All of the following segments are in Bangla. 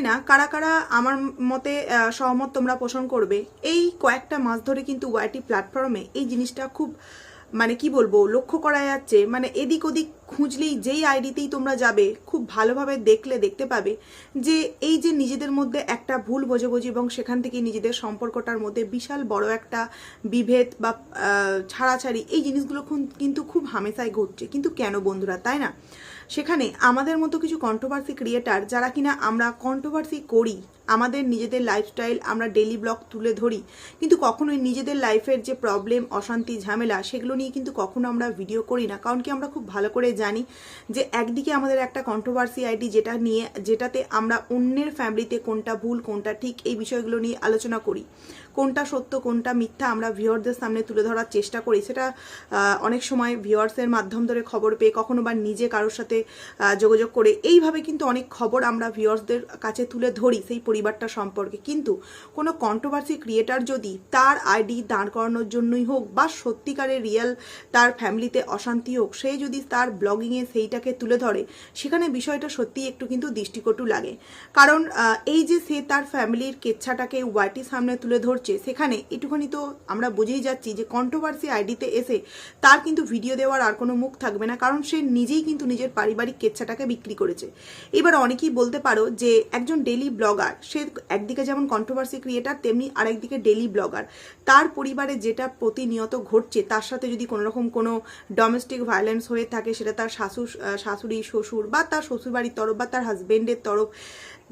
জানি না কারা কারা আমার মতে সহমত তোমরা পোষণ করবে। এই কয়েকটা মাস ধরে কিন্তু ওয়াইটি প্ল্যাটফর্মে এই জিনিসটা খুব মানে কি বলব, লক্ষ্য করা যাচ্ছে। মানে এদিক ওদিক খুঁজলেই যেই আইডিতেই তোমরা যাবে, খুব ভালোভাবে দেখলে, দেখতে পাবে যে এই যে নিজেদের মধ্যে একটা ভুল বোঝাবুঝি এবং সেখান থেকে নিজেদের সম্পর্কটার মধ্যে বিশাল বড় একটা বিভেদ বা ছাড়াছাড়ি, এই জিনিসগুলো কিন্তু খুব হামেশাই ঘটছে। কিন্তু কেন বন্ধুরা, তাই না? সেখানে আমাদের মতো কিছু কন্ট্রোভার্সি ক্রিয়েটার যারা কিনা আমরা কন্ট্রোভার্সি করি, আমাদের নিজেদের লাইফস্টাইল আমরা ডেলি ব্লগ তুলে ধরি, কিন্তু কখনোই নিজেদের লাইফের যে প্রবলেম অশান্তি, ঝামেলা, সেগুলো নিয়ে কিন্তু কখনো আমরা ভিডিও করি না। কারণ কি আমরা খুব ভালো করে জানি যে একদিকে আমাদের একটা কন্ট্রোভার্সি আইডি যেটা নিয়ে, যেটাতে আমরা অন্যের ফ্যামিলিতে কোনটা ভুল, কোনটা ঠিক এই বিষয়গুলো নিয়ে আলোচনা করি। কোনটা সত্য, কোনটা মিথ্যা আমরা ভিউয়ারদের সামনে তুলে ধরার চেষ্টা করি। সেটা অনেক সময় ভিউয়ার্সের মাধ্যম ধরে খবর পেয়ে কখনো বা নিজে কারোর সাথে যোগাযোগ করে এইভাবে কিন্তু অনেক খবর আমরা ভিউয়ার্সদের কাছে তুলে ধরি সেই পরিবারটা সম্পর্কে। কিন্তু কোনো কন্ট্রোভার্সি ক্রিয়েটার যদি তার আইডি দাঁড় করানোর জন্যই হোক বা সত্যিকারের রিয়েল তার ফ্যামিলিতে অশান্তি হোক, সে যদি তার ব্লগিংয়ে সেইটাকে তুলে ধরে, সেখানে বিষয়টা সত্যিই একটু কিন্তু দৃষ্টিকটু লাগে। কারণ এই যে সে তার ফ্যামিলির কেচ্ছাটাকে ওয়াইটির সামনে তুলে ধরছে সেখানে একটুখানি তো আমরা বুঝেই যাচ্ছি যে কন্ট্রোভার্সি আইডিতে এসে তার কিন্তু ভিডিও দেওয়ার আর কোনো মুখ থাকবে না, কারণ সে নিজেই কিন্তু নিজের পারিবারিক কেচ্ছাটাকে বিক্রি করেছে। এবার অনেকেই বলতে পারো যে একজন ডেলি ব্লগার সে একদিকে যেমন কন্ট্রোভার্সি ক্রিয়েটার তেমনি আরেকদিকে ডেলি ব্লগার তার পরিবারে যেটা প্রতিনিয়ত ঘটছে, তার সাথে যদি কোনো রকম কোনো ডোমেস্টিক ভায়োলেন্স হয়ে থাকে, সেটা তার শাশুর শাশুড়ি, শ্বশুর বা তার শ্বশুরবাড়ির তরফ বা তার হাজবেন্ডের তরফ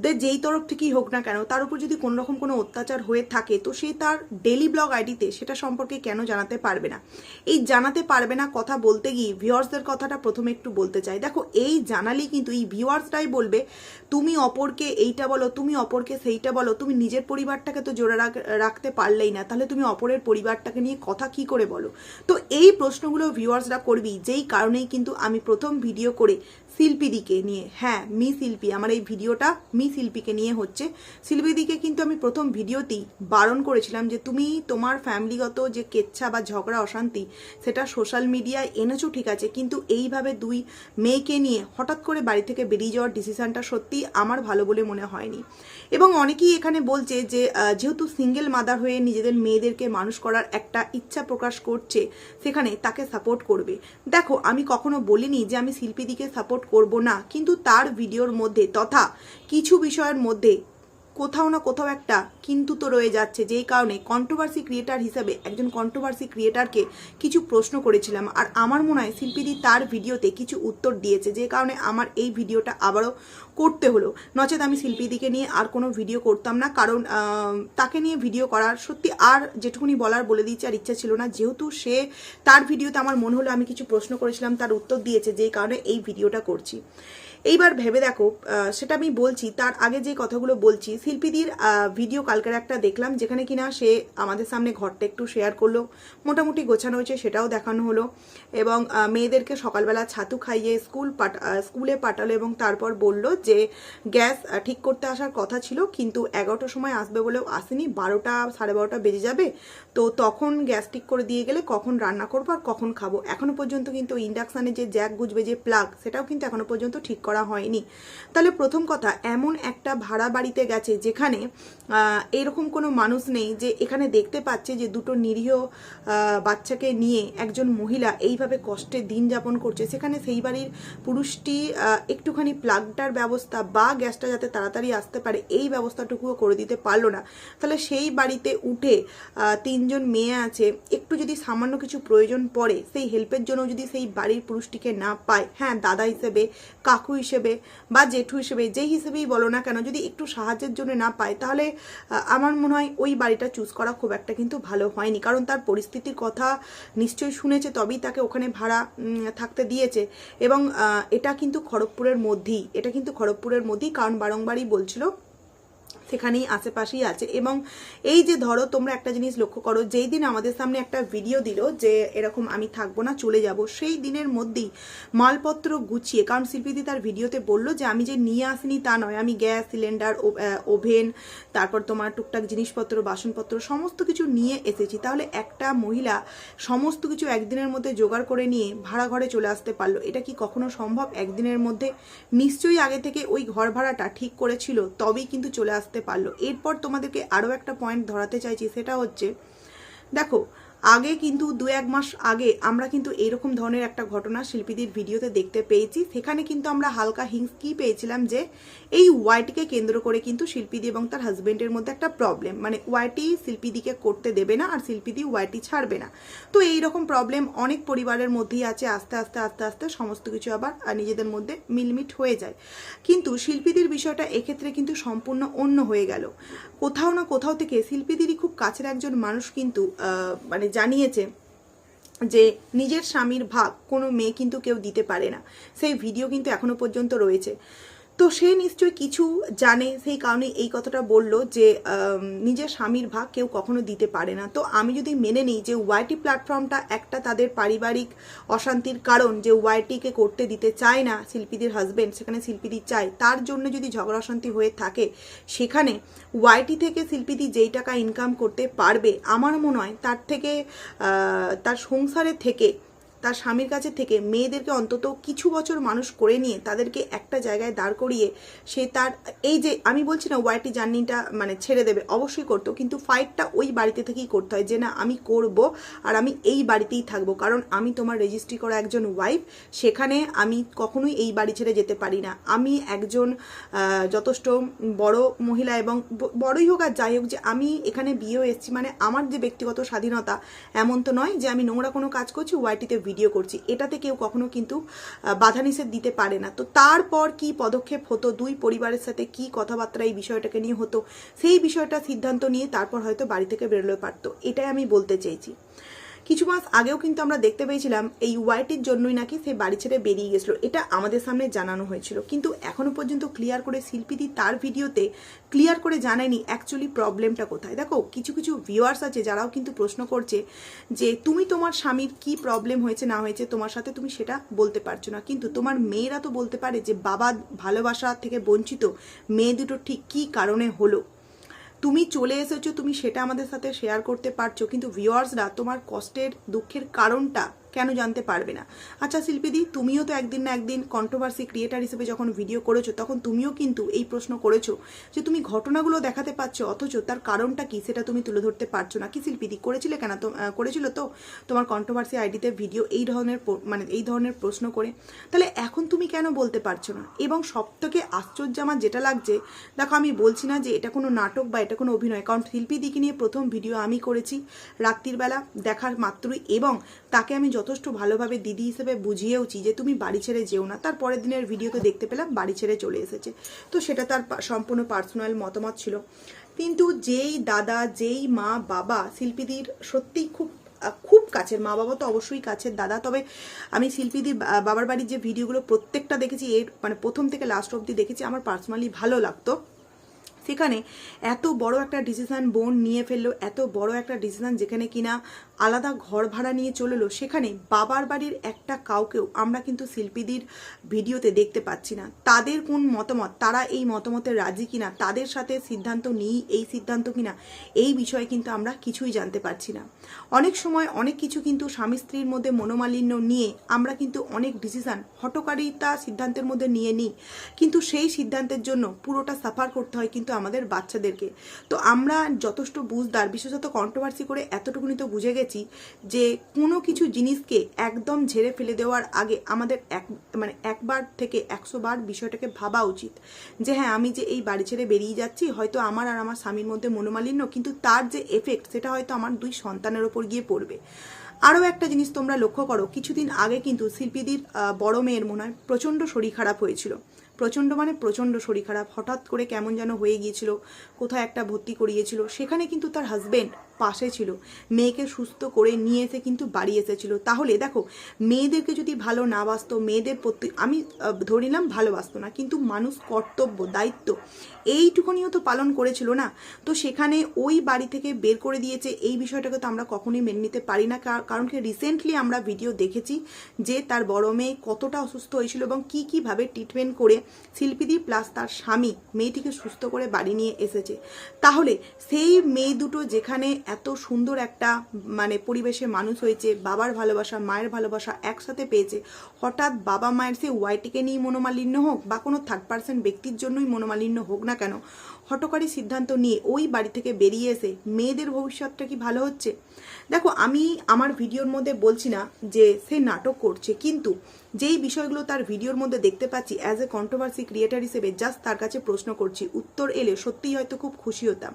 যেই তরফ থেকেই হোক না কেন, তার উপর যদি কোনো রকম কোনো অত্যাচার হয়ে থাকে, তো সে তার ডেলি ব্লগ আইডিতে সেটা সম্পর্কে কেন জানাতে পারবে না? এই জানাতে পারবে না কথা বলতে গিয়ে ভিউয়ার্সদের কথাটা প্রথমে একটু বলতে চাই। দেখো, এই জানালেই কিন্তু এই ভিউয়ার্সরাই বলবে, তুমি অপরকে এইটা বলো, তুমি অপরকে সেইটা বলো, তুমি নিজের পরিবারটাকে তো জোড়া রাখ- রাখতে পারলেই না, তাহলে তুমি অপরের পরিবারটাকে নিয়ে কথা কি করে বলো? তো এই প্রশ্নগুলো ভিউয়ার্সরা করবি যেই কারণেই কিন্তু আমি প্রথম ভিডিও করে শিল্পীদিকে নিয়ে। হ্যাঁ মি শিল্পী। আমার এই ভিডিওটা মি শিল্পীকে নিয়ে হচ্ছে। শিল্পীদিকে কিন্তু আমি প্রথম ভিডিওতেই বারণ করেছিলাম যে, তুমি তোমার ফ্যামিলিগত যে কেচ্ছা বা ঝগড়া, অশান্তি, সেটা সোশ্যাল মিডিয়ায় এনেছো, ঠিক আছে, কিন্তু এইভাবে দুই মেয়েকে নিয়ে হঠাৎ করে বাড়ি থেকে বেরিয়ে যাওয়ার ডিসিশানটা সত্যি আমার ভালো বলে মনে হয়নি। এবং অনেকেই এখানে বলছে যে যেহেতু সিঙ্গেল মাদার হয়ে নিজেদের মেয়েদেরকে মানুষ করার একটা ইচ্ছা প্রকাশ করছে, সেখানে তাকে সাপোর্ট করবে। দেখো, আমি কখনো বলিনি যে, আমি শিল্পীদিকে সাপোর্ট করব না কিন্তু তার ভিডিওর মধ্যে তথা কিছু বিষয়ের মধ্যে কোথাও না কোথাও একটা কিন্তু তো রয়ে যাচ্ছে। যেই কারণে কন্ট্রোভার্সি ক্রিয়েটার হিসাবে একজন কন্ট্রোভার্সি ক্রিয়েটারকে কিছু প্রশ্ন করেছিলাম। আর আমার মনে হয় শিল্পীদি তার ভিডিওতে কিছু উত্তর দিয়েছে। যে কারণে আমার এই ভিডিওটা আবারও করতে হলো। নচেত আমি শিল্পীদিকে নিয়ে আর কোনো ভিডিও করতাম না। কারণ তাকে নিয়ে ভিডিও করার সত্যি আর যেটুকুনি বলার বলে দিয়েছে আর ইচ্ছা ছিল না। যেহেতু সে তার ভিডিওতে আমার মনে হলো আমি কিছু প্রশ্ন করেছিলাম, তার উত্তর দিয়েছে। যেই কারণে এই ভিডিওটা করছি। এইবার ভেবে দেখো সেটা আমি বলছি, তার আগে যে কথাগুলো বলছি, শিল্পীদির ভিডিও কালকের একটা দেখলাম, যেখানে কিনা সে আমাদের সামনে ঘরটা একটু শেয়ার করল, মোটামুটি গোছানো হয়েছে, সেটাও দেখানো হলো এবং মেয়েদেরকে সকালবেলা ছাতু খাইয়ে স্কুল স্কুলে পাঠালো এবং তারপর বলল যে, গ্যাস ঠিক করতে আসার কথা ছিল, কিন্তু এগারোটার সময় আসবে বলেও আসেনি, বারোটা, সাড়ে বারোটা বেজে যাবে, তো তখন গ্যাস ঠিক করে দিয়ে গেলে কখন রান্না করব আর কখন খাব? এখনও পর্যন্ত কিন্তু ইন্ডাকশানে যে জ্যাক গুজবে, যে প্লাগ সেটাও কিন্তু এখনও পর্যন্ত ঠিক করা হয়নি। তাহলে প্রথম কথা, এমন একটা ভাড়া বাড়িতে গেছে যেখানে এরকম কোনো মানুষ নেই যে এখানে দেখতে পাচ্ছে যে দুটো নিরীহ বাচ্চাকে নিয়ে একজন মহিলা এইভাবে কষ্টে দিন যাপন করছে। সেখানে সেই বাড়ির পুরুষটি একটুখানি প্লাগটার ব্যবস্থা বা গ্যাসটা যাতে তাড়াতাড়ি আসতে পারে, এই ব্যবস্থাটুকুও করে দিতে পারল না। তাহলে সেই বাড়িতে উঠে তিনজন মেয়ে আছে, একটু যদি সামান্য কিছু প্রয়োজন পড়ে, সেই হেল্পের জন্য যদি সেই বাড়ির পুরুষটিকে না পায় হ্যাঁ দাদা হিসেবে, কাকু হিসেবে বা জেঠু হিসেবে যেই হিসেবেই বলো না কেন, যদি একটু সাহায্যের জন্য না পায়, তাহলে আমার মনে হয় ওই বাড়িটা চুজ করা খুব একটা কিন্তু ভালো হয়নি। কারণ তার পরিস্থিতির কথা নিশ্চয়ই শুনেছে, তবেই তাকে ওখানে ভাড়া থাকতে দিয়েছে। এবং এটা কিন্তু খড়গপুরের মধ্যেই, এটা কিন্তু খড়গপুরের মধ্যেই কারণ বারংবারই বলছিল সেখানেই আশেপাশেই আছে। এবং এই যে ধরো তোমরা একটা জিনিস লক্ষ্য করো, যেই দিন আমাদের সামনে একটা ভিডিও দিল যে এরকম আমি থাকব না, চলে যাব, সেই দিনের মধ্যেই মালপত্র গুছিয়ে, কারণ শিল্পীদি তার ভিডিওতে বলল যে, আমি যে নিয়ে আসিনি তা নয়, আমি গ্যাস, সিলিন্ডার ওভেন, তারপর তোমার টুকটাক জিনিসপত্র, বাসনপত্র, সমস্ত কিছু নিয়ে এসেছি। তাহলে একটা মহিলা সমস্ত কিছু একদিনের মধ্যে জোগাড় করে নিয়ে ভাড়া ঘরে চলে আসতে পারল। এটা কি কখনো সম্ভব? একদিনের মধ্যে নিশ্চয়ই আগে থেকে ওই ঘর ভাড়াটা ঠিক করেছিল, তবেই কিন্তু চলে আসতে পারল। এরপর তোমাদেরকে আরও একটা পয়েন্ট ধরাতে চাইছি সেটা হচ্ছে দেখো আগে কিন্তু দু এক মাস আগে আমরা কিন্তু এইরকম ধরনের একটা ঘটনা শিল্পীদের ভিডিওতে দেখতে পেয়েছি। সেখানে কিন্তু আমরা হালকা হিংস কি পেয়েছিলাম যে এই ওয়াইটিকে কেন্দ্র করে কিন্তু শিল্পীদি এবং তার হাজব্যান্ডের মধ্যে একটা প্রবলেম মানে ওয়াইটি শিল্পীদিকে করতে দেবে না আর শিল্পীদি ওয়াইটি ছাড়বে না। তো এই রকম প্রবলেম অনেক পরিবারের মধ্যেই আছে। আস্তে আস্তে আস্তে আস্তে সমস্ত কিছু আবার নিজেদের মধ্যে মিলমিট হয়ে যায়। কিন্তু শিল্পীদের বিষয়টা এক্ষেত্রে কিন্তু সম্পূর্ণ অন্য হয়ে গেল। কোথাও না কোথাও থেকে শিল্পীদেরই খুব কাছের একজন মানুষ কিন্তু মানে জানিয়েছে যে নিজের স্বামীর ভাগ কোনো মেয়ে কিন্তু কেউ দিতে পারে না। সেই ভিডিও কিন্তু এখনও পর্যন্ত রয়েছে। তো সে নিশ্চয়ই কিছু জানে, সেই কারণে এই কথাটা বলল যে নিজের স্বামীর ভাগ কেউ কখনো দিতে পারে না। তো আমি যদি মেনে নিই যে ওয়াইটি প্ল্যাটফর্মটা একটা তাদের পারিবারিক অশান্তির কারণ যে ওয়াইটিকে করতে দিতে চায় না শিল্পীদের হাজবেন্ড সেখানে শিল্পীদের চায়, তার জন্য যদি ঝগড়া অশান্তি হয়ে থাকে, সেখানে ওয়াইটি থেকে শিল্পীদি যেই টাকা ইনকাম করতে পারবে, আমার মনে হয় তার থেকে তার সংসারে থেকে তার স্বামীর কাছে থেকে মেয়েদেরকে অন্তত কিছু বছর মানুষ করে নিয়ে তাদেরকে একটা জায়গায় দাঁড় করিয়ে সে তার, এই যে আমি বলছি না ওয়াইটি জার্নিটা মানে ছেড়ে দেবে, অবশ্যই করতো, কিন্তু ফাইটটা ওই বাড়িতে থেকেই করতে হয় যে না, আমি করব আর আমি এই বাড়িতেই থাকব। কারণ আমি তোমার রেজিস্ট্রি করা একজন ওয়াইফ সেখানে আমি কখনোই এই বাড়ি ছেড়ে যেতে পারি না। আমি একজন যথেষ্ট বড় মহিলা এবং বড়ই হোক আর যাই হোক যে আমি এখানে বিয়েও এসেছি মানে আমার যে ব্যক্তিগত স্বাধীনতা এমন তো নয় যে আমি নোংরা কোনো কাজ করছি ওয়াইটিতে ভিডিও করছি, এটাতে কেউ কখনো কিন্তু বাধা নিষেধ দিতে পারে না। তো তারপর কি পদক্ষেপ হতো, দুই পরিবারের সাথে কি কথাবার্তা এই বিষয়টাকে নিয়ে হতো, সেই বিষয়টা সিদ্ধান্ত নিয়ে তারপর হয়তো বাড়ি থেকে বেরোলে পারতো, এটাই আমি বলতে চেয়েছি কিছু মাস আগেও কিন্তু আমরা দেখতে পেয়েছিলাম এই ওয়াইটির জন্যই নাকি সে বাড়ি ছেড়ে বেরিয়ে গেছিল। এটা আমাদের সামনে জানানো হয়েছিল। কিন্তু এখনও পর্যন্ত ক্লিয়ার করে শিল্পীদি তার ভিডিওতে ক্লিয়ার করে জানায়নি অ্যাকচুয়ালি প্রবলেমটা কোথায়। দেখো, কিছু কিছু ভিউয়ার্স আছে যারাও কিন্তু প্রশ্ন করছে যে, তুমি তোমার স্বামীর কি প্রবলেম হয়েছে, না হয়েছে? তোমার সাথে তুমি সেটা বলতে পারছ না। কিন্তু তোমার মেয়েরা তো বলতে পারে যে, বাবা ভালোবাসা থেকে বঞ্চিত, মেয়ে দুটো ঠিক কি কারণে হলো? তুমি চলে এসেছ, তুমি সেটা আমাদের সাথে শেয়ার করতে পারছ, কিন্তু ভিউয়ার্সরা তোমার কষ্টের, দুঃখের কারণটা কেন জানতে পারবে না। আচ্ছা শিল্পীদি, তুমিও তো একদিন না একদিন কন্ট্রোভার্সি ক্রিয়েটার হিসেবে যখন ভিডিও করেছ, তখন তুমিও কিন্তু এই প্রশ্ন করেছ যে তুমি ঘটনাগুলো দেখাতে পারছ, অথচ তার কারণটা কি? সেটা তুমি তুলে ধরতে পারছ না। কি শিল্পীদি, করেছিলে কেন? তো করেছিল তো তোমার কন্ট্রোভার্সি আইডিতে ভিডিও এই ধরনের মানে এই ধরনের প্রশ্ন করে। তাহলে এখন তুমি কেন বলতে পারছ না? এবং সব থেকে আশ্চর্য আমার যেটা লাগছে, দেখো আমি বলছি না যে এটা কোনো নাটক বা এটা কোনো অভিনয়, কারণ শিল্পীদিকে নিয়ে প্রথম ভিডিও আমি করেছি রাত্রির বেলা দেখার মাত্রই এবং তাকে আমি যথেষ্ট ভালোভাবে দিদি হিসেবে বুঝিয়েওছি যে তুমি বাড়ি ছেড়ে যেও না। তার পরের দিনের ভিডিওতে দেখতে পেলাম বাড়ি ছেড়ে চলে এসেছে। তো সেটা তার সম্পূর্ণ পার্সোনাল মতামত ছিল। কিন্তু যেই দাদা, যেই মা, বাবা, শিল্পীদের সত্যিই খুব খুব কাছের। মা বাবা তো অবশ্যই কাছের দাদা। তবে আমি শিল্পীদের বাবার বাড়ির যে ভিডিওগুলো প্রত্যেকটা দেখেছি, এর মানে প্রথম থেকে লাস্ট অবধি দেখেছি, আমার পার্সোনালি ভালো লাগতো। সেখানে এত বড় একটা ডিসিশান বোন নিয়ে ফেলল, এত বড় একটা ডিসিশান যেখানে কিনা আলাদা ঘর ভাড়া নিয়ে চলল। সেখানে বাবার বাড়ির একটা কাউকেও আমরা কিন্তু শিল্পীদের ভিডিওতে দেখতে পাচ্ছি না। তাদের কোন মতামত? তারা এই মতামতে রাজি কিনা? তাদের সাথে সিদ্ধান্ত নিই, এই সিদ্ধান্ত কিনা? এই বিষয়ে কিন্তু আমরা কিছুই জানতে পারছি না। অনেক সময় অনেক কিছু কিন্তু স্বামী স্ত্রীর মধ্যে মনোমালিন্য নিয়ে আমরা কিন্তু অনেক ডিসিশন হটকারিতা সিদ্ধান্তের মধ্যে নিয়ে নিই। কিন্তু সেই সিদ্ধান্তের জন্য পুরোটা সাফার করতে হয় কিন্তু আমাদের বাচ্চাদেরকে। তো আমরা যথেষ্ট বুঝদার, বিশেষত কন্ট্রোভার্সি করে এতটুকুনি তো বুঝে গেছি। যে কোনো কিছু জিনিসকে একদম ঝেড়ে ফেলে দেওয়ার আগে আমাদের এক মানে একবার থেকে একশো বার বিষয়টাকে ভাবা উচিত। যে হ্যাঁ আমি যে এই বাড়ি ছেড়ে বেরিয়ে যাচ্ছি, হয়তো আমার আর আমার স্বামীর মধ্যে মনোমালিন্য, কিন্তু তার যে এফেক্ট সেটা হয়তো আমার দুই সন্তানের ওপর গিয়ে পড়বে। আরও একটা জিনিস তোমরা লক্ষ্য করো, কিছুদিন আগে কিন্তু শিল্পীদের বড় মেয়ের মনে হয় প্রচণ্ড শরীর খারাপ হয়েছিল। প্রচণ্ড মানে প্রচণ্ড শরীর খারাপ, হঠাৎ করে কেমন যেন হয়ে গিয়েছিল, কোথায় একটা ভর্তি করিয়েছিল। সেখানে কিন্তু তার হাজবেন্ড পাশে ছিল। মেয়েকে সুস্থ করে নিয়ে এসে কিন্তু বাড়ি এসেছিল। তাহলে দেখো, মেয়েদেরকে যদি ভালো না বাসতো, মেয়েদের প্রতি আমি ধরে নিলাম ভালোবাসতো না, কিন্তু মানুষ কর্তব্য, দায়িত্ব, এইটুকুনিও তো পালন করেছিল না। তো সেখানে ওই বাড়ি থেকে বের করে দিয়েছে, এই বিষয়টাকে তো আমরা কখনোই মেনে নিতে পারি না। কারণ কি রিসেন্টলি আমরা ভিডিও দেখেছি যে তার বড় মেয়ে কতটা অসুস্থ হয়েছিল এবং কী কীভাবে ট্রিটমেন্ট করে শিল্পীদি প্লাস তার স্বামী, মেয়েটিকে সুস্থ করে বাড়ি নিয়ে এসেছে। তাহলে সেই মেয়ে দুটো যেখানে এত সুন্দর একটা মানে পরিবেশে মানুষ হয়েছে, বাবার ভালোবাসা, মায়ের ভালোবাসা একসাথে পেয়েছে। হঠাৎ বাবা মায়ের সে ওয়াইটিকে নিয়ে মনোমালিন্য হোক বা কোনো থার্ড পার্সন ব্যক্তির জন্যই মনোমালিন্য হোক না কেন, হটকারী সিদ্ধান্ত নিয়ে ওই বাড়ি থেকে বেরিয়ে এসে মেয়েদের ভবিষ্যৎটা কি ভালো হচ্ছে? দেখো, আমি আমার ভিডিওর মধ্যে বলছি না যে সে নাটক করছে, কিন্তু যেই বিষয়গুলো তার ভিডিওর মধ্যে দেখতে পাচ্ছি অ্যাজ এ কন্ট্রোভার্সি ক্রিয়েটার হিসেবে জাস্ট তার কাছে প্রশ্ন করছি, উত্তর এলে সত্যিই হয়তো খুব খুশি হতাম।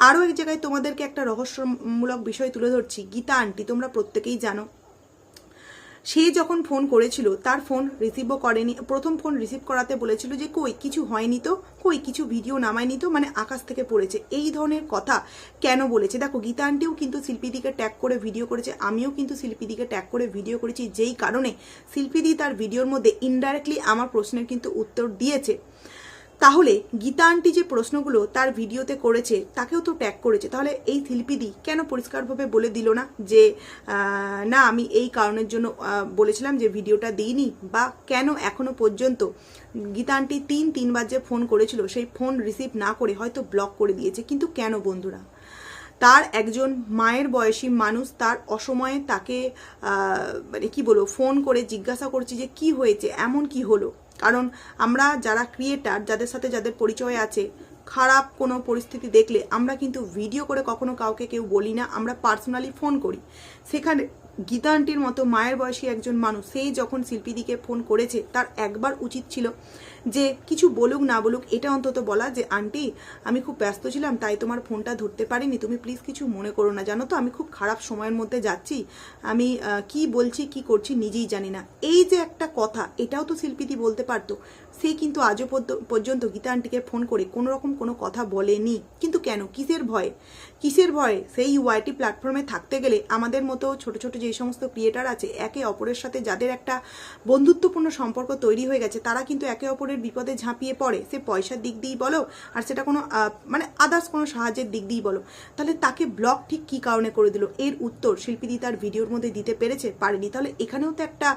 আরও এক জায়গায় তোমাদেরকে একটা রহস্যমূলক বিষয় তুলে ধরছি। গীতা আন্টি, তোমরা প্রত্যেকেই জানো, সে যখন ফোন করেছিল, তার ফোন রিসিভও করেনি। প্রথম ফোন রিসিভ করাতে বলেছিল যে, কই, কিছু হয়নি তো? কই, কিছু ভিডিও নামায়নি তো? মানে আকাশ থেকে পড়েছে। এই ধরনের কথা কেন বলেছে? দেখো, গীতা আন্টিও কিন্তু শিল্পীদিকে ট্যাগ করে ভিডিও করেছে, আমিও কিন্তু শিল্পীদিকে ট্যাগ করে ভিডিও করেছি। যেই কারণে শিল্পীদি তার ভিডিওর মধ্যে ইনডাইরেক্টলি আমার প্রশ্নের কিন্তু উত্তর দিয়েছে। তাহলে গীতা আন্টি যে প্রশ্নগুলো তার ভিডিওতে করেছে, তাকেও তো ট্যাগ করেছে। তাহলে এই শিল্পীদি কেন পরিষ্কারভাবে বলে দিল না যে না, আমি এই কারণের জন্য বলেছিলাম যে ভিডিওটা দিইনি বা কেন এখনও পর্যন্ত গীতা আন্টি তিন, তিনবার যে ফোন করেছিল, সেই ফোন রিসিভ না করে হয়তো ব্লক করে দিয়েছে। কিন্তু কেন বন্ধুরা? তার একজন মায়ের বয়সী মানুষ তার অসময়ে তাকে মানে কি বলব, ফোন করে জিজ্ঞাসা করছে যে কি হয়েছে, এমন কি হলো? কারণ আমরা যারা ক্রিয়েটার যাদের সাথে যাদের পরিচয় আছে, খারাপ কোনো পরিস্থিতি দেখলে আমরা কিন্তু ভিডিও করে কখনো কাউকে কেউ বলি না, আমরা পার্সোনালি ফোন করি। সেখানে গীতা আন্টির মতো মায়ের বয়সী একজন মানুষ সেই যখন শিল্পীদিকে ফোন করেছে, তার একবার উচিত ছিল যে কিছু বলুক না বলুক, এটা অন্তত বলা যে, আন্টি, আমি খুব ব্যস্ত ছিলাম, তাই তোমার ফোনটা ধরতে পারিনি। তুমি প্লিজ কিছু মনে করো না। জানো তো, আমি খুব খারাপ সময়ের মধ্যে যাচ্ছি। আমি কি বলছি, কি করছি নিজেই জানি না। এই যে একটা কথা, এটাও তো শিল্পীদি বলতে পারতো। সে কিন্তু আজও পর্য- পর্যন্ত গীতা আন্টিকে ফোন করে কোনো রকম কোনো কথা বলেনি। কিন্তু কেন? কিসের ভয়ে? কিসের ভয়ে? সেই ওয়াইটি প্ল্যাটফর্মে থাকতে গেলে আমাদের মতো ছোট ছোট যে সমস্ত ক্রিয়েটার আছে, একে অপরের সাথে যাদের একটা বন্ধুত্বপূর্ণ সম্পর্ক তৈরি হয়ে গেছে, তারা কিন্তু একে অপরের বিপদে ঝাঁপিয়ে পড়ে, সে পয়সার দিক দিয়েই বলো, আর সেটা কোনো মানে আদার্স কোনো সাহায্যের দিক দিয়েই বলো। তাহলে তাকে ব্লক ঠিক কী কারণে করে দিল? এর উত্তর শিল্পীদি তার ভিডিওর মধ্যে দিতে পেরেছে, পারেনি। তাহলে এখানেও তো একটা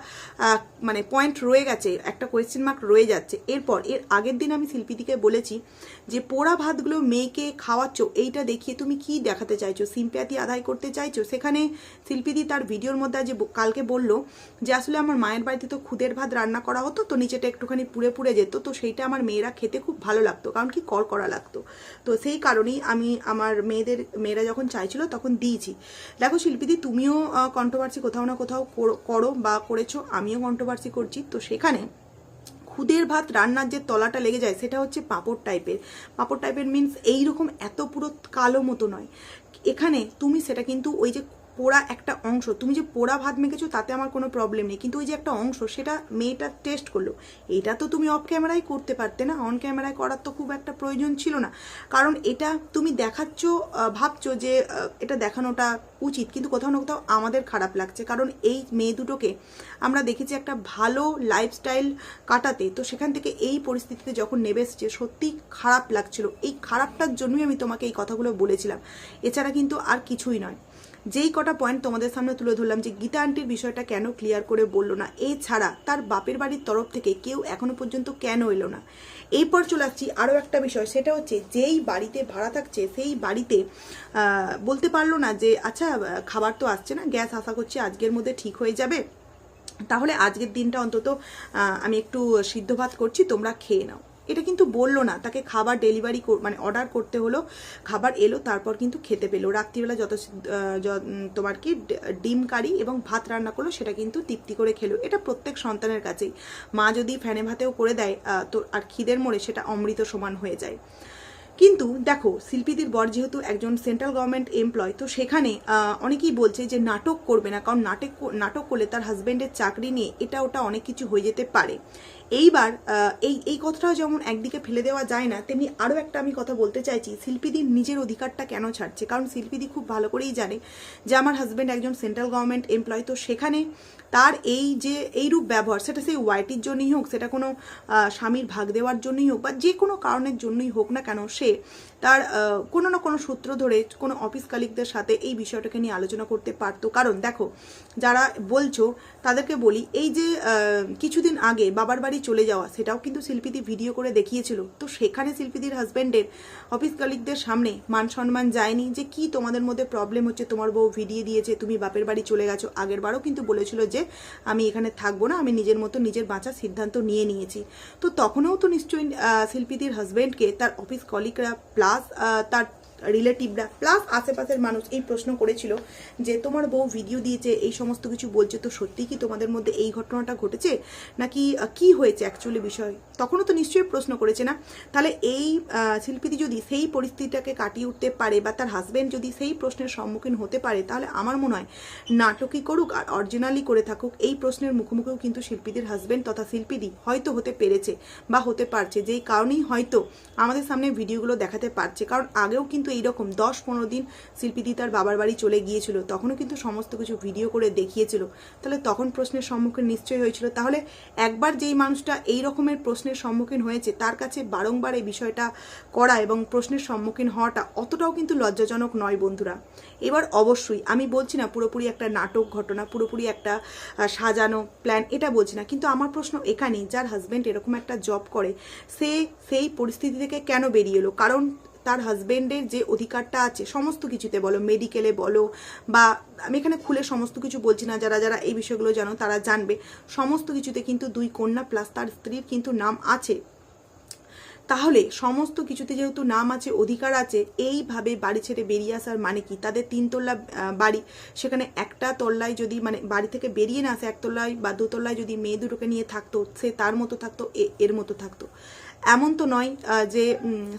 মানে পয়েন্ট রয়ে গেছে, একটা কোয়েশ্চেন মার্ক রয়ে যাচ্ছে। এরপর, এর আগের দিন আমি শিল্পীদিকে বলেছি যে, পোড়া ভাতগুলো মেয়েকে খাওয়াচ্ছ, এইটা দেখিয়ে তুমি কি দেখাতে চাইছো? সিম্প্যাথি আদায় করতে চাইছো? সেখানে শিল্পীদি তার ভিডিওর মধ্যে যে কালকে বলল যে, আসলে আমার মায়ের বাড়িতে তো খুদের ভাত রান্না করা হতো, তো নিচেটা একটুখানি পুড়ে পুড়ে যেত, তো সেইটা আমার মেয়েরা খেতে খুব ভালো লাগতো, কারণ কি কর করা লাগতো। তো সেই কারণেই আমি আমার মেয়েদের, মেয়েরা যখন চাইছিল তখন দিয়েছি। দেখো শিল্পীদি, তুমিও কন্ট্রোভার্সি কোথাও না কোথাও করো- বা করেছ, আমিও কন্ট্রোভার্সি করছি। তো সেখানে খুদের ভাত রান্নার যে তলাটা লেগে যায়, সেটা হচ্ছে পাঁপড় টাইপের পাঁপড় টাইপের মিন্স এইরকম এত পুরো কালো মতো নয়। এখানে তুমি সেটা কিন্তু ওই যে পোড়া একটা অংশ। তুমি যে পোড়া ভাত মেখেছো, তাতে আমার কোনো প্রবলেম নেই। কিন্তু ওই যে একটা অংশ, সেটা মেয়েটা টেস্ট করল। এটা তো তুমি অফ ক্যামেরায় করতে পারতে না। অন ক্যামেরায় করার তো খুব একটা প্রয়োজন ছিল না। কারণ এটা তুমি দেখাচ্ছ ভাবছ যে এটা দেখানোটা উচিত। কিন্তু কোথাও না কোথাও আমাদের খারাপ লাগছে। কারণ এই মেয়ে দুটোকে আমরা দেখেছি একটা ভালো লাইফস্টাইল কাটাতে। তো সেখান থেকে এই পরিস্থিতিতে যখন নেবে এসছে, সত্যি খারাপ লাগছিল। এই খারাপটার জন্যই আমি তোমাকে এই কথাগুলো বলেছিলাম। এছাড়া কিন্তু আর কিছুই নয়। যেই কটা পয়েন্ট তোমাদের সামনে তুলে ধরলাম যে গীতা আন্টির বিষয়টা কেন ক্লিয়ার করে বলল না, এছাড়া তার বাপের বাড়ির তরফ থেকে কেউ এখনও পর্যন্ত কেন এলো না। এরপর চলে আসছি আরও একটা বিষয়, সেটা হচ্ছে যেই বাড়িতে ভাড়া থাকছে সেই বাড়িতে বলতে পারল না যে আচ্ছা খাবার তো আসছে না, গ্যাস আশা করছি আজকের মধ্যে ঠিক হয়ে যাবে। তাহলে আজকের দিনটা অন্তত আমি একটু সিদ্ধ ভাত করছি, তোমরা খেয়ে নাও। এটা কিন্তু বলল না। তাকে খাবার ডেলিভারি মানে অর্ডার করতে হলো। খাবার এলো, তারপর কিন্তু খেতে পেল। রাত্রিবেলা যত তোমার কি ডিম কারি এবং ভাত রান্না করল, সেটা কিন্তু তৃপ্তি করে খেলো। এটা প্রত্যেক সন্তানের কাছেই। মা যদি ফ্যানে ভাতেও করে দেয় তো আর খিদের মোড়ে সেটা অমৃত সমান হয়ে যায়। কিন্তু দেখো, শিল্পীদের বর যেহেতু একজন সেন্ট্রাল গভর্নমেন্ট এমপ্লয় তো সেখানে অনেকেই বলছে যে নাটক করবে না, কারণ নাটক নাটক করলে তার হাজব্যান্ডের চাকরি নিয়ে এটা ওটা অনেক কিছু হয়ে যেতে পারে। এইবার এই এই কথাটাও যেমন একদিকে ফেলে দেওয়া যায় না, তেমনি আরও একটা আমি কথা বলতে চাইছি শিল্পীদি নিজের অধিকারটা কেন ছাড়ছে? কারণ শিল্পীদি খুব ভালো করেই জানে যে আমার হাজব্যান্ড একজন সেন্ট্রাল গভর্নমেন্ট এমপ্লয় তো সেখানে তার এই যে এইরূপ ব্যবহার, সেটা সেই ওয়াইটির জন্যই হোক, সেটা কোনো স্বামীর ভাগ দেওয়ার জন্যই হোক বা যে কোনো কারণের জন্যই হোক না কেন, সে তার কোনো না কোনো সূত্র ধরে কোনো অফিস কালিকদের সাথে এই বিষয়টাকে নিয়ে আলোচনা করতে পারতো। কারণ দেখো, যারা বলছো, তাদেরকে বলি, এই যে কিছুদিন আগে বাবার বাড়ি চলে যাওয়া, সেটাও কিন্তু শিল্পীদি ভিডিও করে দেখিয়েছিল। তো সেখানে শিল্পীদির হাজব্যান্ডের অফিস কালিকদের সামনে মান সম্মান যায়নি যে কি তোমাদের মধ্যে প্রবলেম হচ্ছে, তোমার বউ ভিডিও দিয়েছে, তুমি বাপের বাড়ি চলে গেছো। আগের বারও কিন্তু বলেছিল যে, আমি এখানে থাকব না, আমি নিজের মতো নিজের বাঁচার সিদ্ধান্ত নিয়ে নিয়েছি। তো তখনও তো নিশ্চয়ই শিল্পীদির হাজব্যান্ডকে তার অফিস কলিগরা প্লাস তার রিলেটিভরা। প্লাস আশেপাশের মানুষ এই প্রশ্ন করেছিল যে, তোমার বউ ভিডিও দিয়েছে, এই সমস্ত কিছু বলছে, তো সত্যি কি তোমাদের মধ্যে এই ঘটনাটা ঘটেছে? নাকি কি হয়েছে অ্যাকচুয়ালি বিষয়? তখনও তো নিশ্চয়ই প্রশ্ন করেছে না। তাহলে এই শিল্পীটি যদি সেই পরিস্থিতিটাকে কাটিয়ে উঠতে পারে বা তার হাজব্যান্ড যদি সেই প্রশ্নের সম্মুখীন হতে পারে, তাহলে আমার মনে হয় নাটকই করুক আর অরিজিনালি করে থাকুক, এই প্রশ্নের মুখোমুখিও কিন্তু শিল্পীদের হাজব্যান্ড তথা শিল্পীদি হয়তো হতে পেরেছে বা হতে পারছে। যেই কারণেই হয়তো আমাদের সামনে ভিডিওগুলো দেখাতে পারছে। কারণ আগেও কিন্তু এইরকম দশ পনেরো দিন শিল্পীদি তার বাবার বাড়ি চলে গিয়েছিল, তখনও কিন্তু সমস্ত কিছু ভিডিও করে দেখিয়েছিল। তাহলে তখন প্রশ্নের সম্মুখীন নিশ্চয়ই হয়েছিল। তাহলে একবার যেই মানুষটা এই রকমের প্রশ্নের সম্মুখীন হয়েছে, তার কাছে বারংবার এই বিষয়টা করা এবং প্রশ্নের সম্মুখীন হওয়াটা অতটাও কিন্তু লজ্জাজনক নয় বন্ধুরা। এবার অবশ্যই আমি বলছি না পুরোপুরি একটা নাটক ঘটনা, পুরোপুরি একটা সাজানো প্ল্যান এটা বলছি না। কিন্তু আমার প্রশ্ন এখানেই, যার হাজব্যান্ড এরকম একটা জব করে, সে সেই পরিস্থিতি থেকে কেন বেরিয়ে এলো? কারণ তার হাজবেন্ডের যে অধিকারটা আছে, সমস্ত কিছুতে বলো মেডিকেলে বলো, বা আমি এখানে খুলে সমস্ত কিছু বলছি না, যারা যারা এই বিষয়গুলো জানো তারা জানবে। সমস্ত কিছুতে কিন্তু দুই কন্যা প্লাস তার স্ত্রীর কিন্তু নাম আছে। তাহলে সমস্ত কিছুতে যেহেতু নাম আছে, অধিকার আছে, এইভাবে বাড়ি ছেড়ে বেরিয়ে আসার মানে কি? তাদের তিনতলা বাড়ি, সেখানে একটা তল্লায় যদি মানে বাড়ি থেকে বেরিয়ে না আসে, একতলায় বা দোতলায় যদি মেয়ে দুটোকে নিয়ে থাকতো, সে তার মতো থাকতো এর মতো থাকতো। এমন তো নয় যে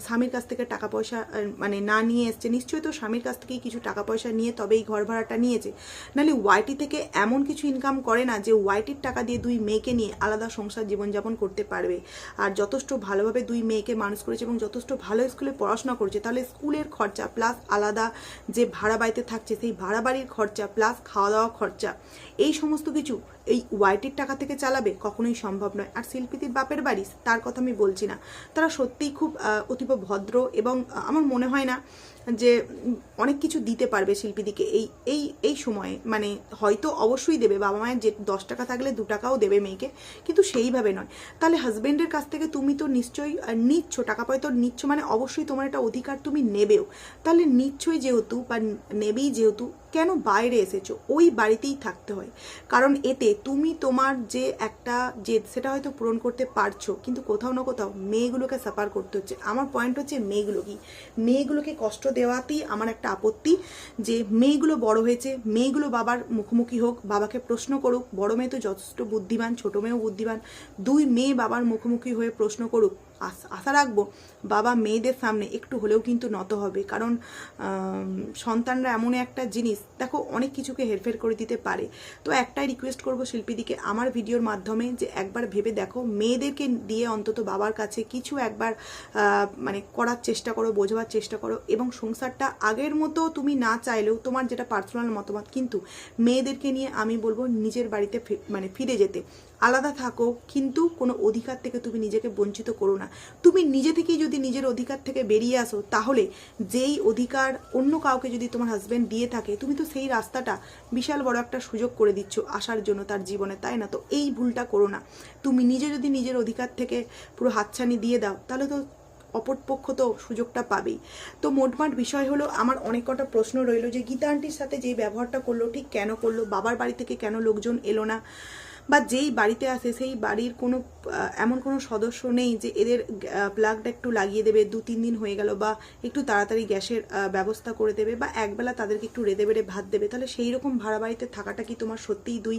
স্বামীর কাছ থেকে টাকা পয়সা মানে না নিয়ে এসছে। নিশ্চয়ই তো স্বামীর কাছ থেকেই কিছু টাকা পয়সা নিয়ে তবে এই ঘর ভাড়াটা নিয়েছে। নাহলে ওয়াইটি থেকে এমন কিছু ইনকাম করে না যে ওয়াইটির টাকা দিয়ে দুই মেয়েকে নিয়ে আলাদা সংসার জীবনযাপন করতে পারবে। আর যথেষ্ট ভালোভাবে দুই মেয়েকে মানুষ করেছে এবং যথেষ্ট ভালো স্কুলে পড়াশোনা করেছে, তাহলে স্কুলের খরচা প্লাস আলাদা যে ভাড়া বাড়িতে থাকছে, সেই ভাড়া বাড়ির খরচা প্লাস খাওয়া দাওয়া খরচা, এই সমস্ত কিছু এই ওয়াইটির টাকা থেকে চালাবে কখনোই সম্ভব নয়। আর শিল্পীদের বাপের বাড়ি, তার কথা আমি বলছি না। তারা সত্যিই খুব অতীব ভদ্র এবং আমার মনে হয় না যে অনেক কিছু দিতে পারবে শিল্পীদিকে। এই এই এই সময়ে মানে হয়তো অবশ্যই দেবে, বাবা মায়ের যে দশ টাকা থাকলে দু টাকাও দেবে মেয়েকে, কিন্তু সেইভাবে নয়। তাহলে হাজবেন্ডের কাছ থেকে তুমি তো নিশ্চয়ই নিচ্ছ, টাকা পয়সা নিচ্ছ মানে অবশ্যই তোমার একটা অধিকার তুমি নেবেও। তাহলে নিচ্ছই যেহেতু বা নেবেই যেহেতু কেন বাইরে এসেছ? ওই বাড়িতেই থাকতে হয়। কারণ এতে তুমি তোমার যে একটা জেদ সেটা হয়তো পূরণ করতে পারছ, কিন্তু কোথাও না কোথাও মেয়েগুলোকে সাফার করতে হচ্ছে। আমার পয়েন্ট হচ্ছে মেয়েগুলো কি? মেয়েগুলোকে কষ্ট দেওয়াতেই আমার একটা আপত্তি যে মেয়েগুলো বড় হয়েছে, মেয়েগুলো বাবার মুখোমুখি হোক, বাবাকে প্রশ্ন করুক, বড় মেয়ে তো যথেষ্ট বুদ্ধিমান, ছোট মেয়েও বুদ্ধিমান, দুই মেয়ে বাবার মুখোমুখি হয়ে প্রশ্ন করুক আশা রাখব বাবা মেয়েদের সামনে একটু হলেও কিন্তু নত হবে। কারণ সন্তানরা এমন একটা জিনিস, দেখো অনেক কিছুকে হেরফের করে দিতে পারে। তো একটাই রিকোয়েস্ট করব শিল্পীদিকে আমার ভিডিওর মাধ্যমে যে একবার ভেবে দেখো, মেয়েদেরকে দিয়ে অন্তত বাবার কাছে কিছু একবার মানে করার চেষ্টা করো, বোঝাবার চেষ্টা করো এবং সংসারটা আগের মতো তুমি না চাইলেও তোমার যেটা পার্সোনাল মতামত, কিন্তু মেয়েদেরকে নিয়ে আমি বলব নিজের বাড়িতে মানে ফিরে যেতে। আলাদা থাকো, কিন্তু কোনো অধিকার থেকে তুমি নিজেকে বঞ্চিত করো না। তুমি নিজে থেকেই যদি নিজের অধিকার থেকে বেরিয়ে আসো, তাহলে যেই অধিকার অন্য কাউকে যদি তোমার হাজব্যান্ড দিয়ে থাকে, তুমি তো সেই রাস্তাটা বিশাল বড় একটা সুযোগ করে দিচ্ছ আসার জন্য তার জীবনে, তাই না? তো এই ভুলটা করো না। তুমি নিজে যদি নিজের অধিকার থেকে পুরো হাতছানি দিয়ে দাও, তাহলে তো অপরপক্ষ তো সুযোগটা পাবেই। তো মোটমাট বিষয় হলো, আমার অনেক কটা প্রশ্ন রইল যে গীতা আন্টির সাথে যেই ব্যবহারটা করল, ঠিক কেন করল? বাবার বাড়ি থেকে কেন লোকজন এলো না? বা যেই বাড়িতে আসে সেই বাড়ির কোনো এমন কোনো সদস্য নেই যে এদের প্লাগটা একটু লাগিয়ে দেবে, দু, তিন দিন হয়ে গেল বা একটু তাড়াতাড়ি গ্যাসের ব্যবস্থা করে দেবে বা একবেলা তাদেরকে একটু রেঁধে বেড়ে ভাত দেবে। তাহলে সেই রকম ভাড়া বাড়িতে থাকাটা কি তোমার সত্যিই দুই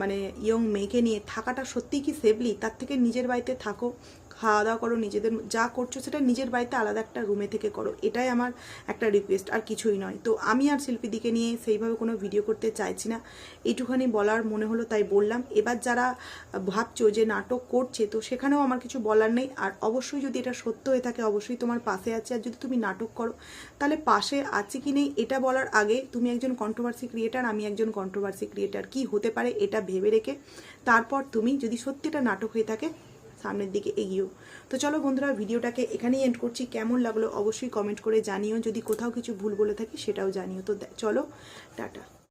মানে ইয়ং মেয়েকে নিয়ে থাকাটা সত্যিই কি সেফলি তার থেকে নিজের বাড়িতে থাকো খাওয়া দাওয়া করো, নিজেদের যা করছ সেটা নিজের বাড়িতে আলাদা একটা রুমে থেকে করো। এটাই আমার একটা রিকোয়েস্ট আর কিছুই নয়। তো আমি আর শিল্পীদিকে নিয়ে সেইভাবে কোনো ভিডিও করতে চাইছি না। এইটুখানি বলার মনে হলো তাই বললাম। এবার যারা ভাবছ যে নাটক করছে, তো সেখানেও আমার কিছু বলার নেই। আর অবশ্যই যদি এটা সত্য হয়ে থাকে, অবশ্যই তোমার পাশে আছে। আর যদি তুমি নাটক করো, তাহলে পাশে আছে কি নেই, এটা বলার আগে তুমি একজন কন্ট্রোভার্সি ক্রিয়েটার আমি একজন কন্ট্রোভার্সি ক্রিয়েটার কি হতে পারে, এটা ভেবে রেখে তারপর তুমি যদি সত্যিটা নাটক হয়ে থাকে সামনের দিকে এগিয়েও। তো চলো বন্ধুরা, ভিডিওটাকে এখানেই এন্ড করছি। কেমন লাগল অবশ্যই কমেন্ট করে জানিও। যদি কোথাও কিছু ভুল বলে থাকি সেটাও জানিও। তো চলো, টাটা।